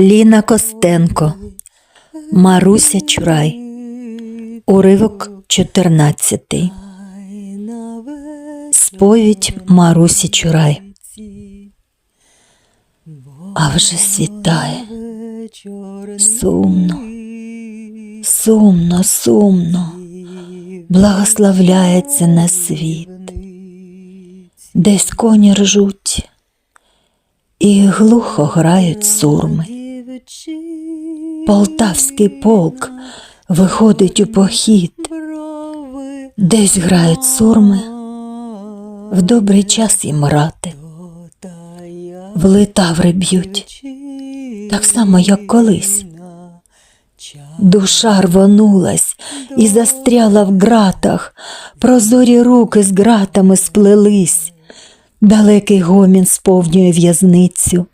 Ліна Костенко, Маруся Чурай, уривок 14. Сповідь Марусі Чурай. А вже світає. Сумно, сумно, сумно, благословляється на світ. Десь коні ржуть, і глухо грають сурми. Полтавський полк виходить у похід, десь грають сурми, в добрий час їм рати, в литаври б'ють, так само, як колись. Душа рвонулась і застряла в ґратах, прозорі руки з ґратами сплелись. Далекий гомін сповнює в'язницю,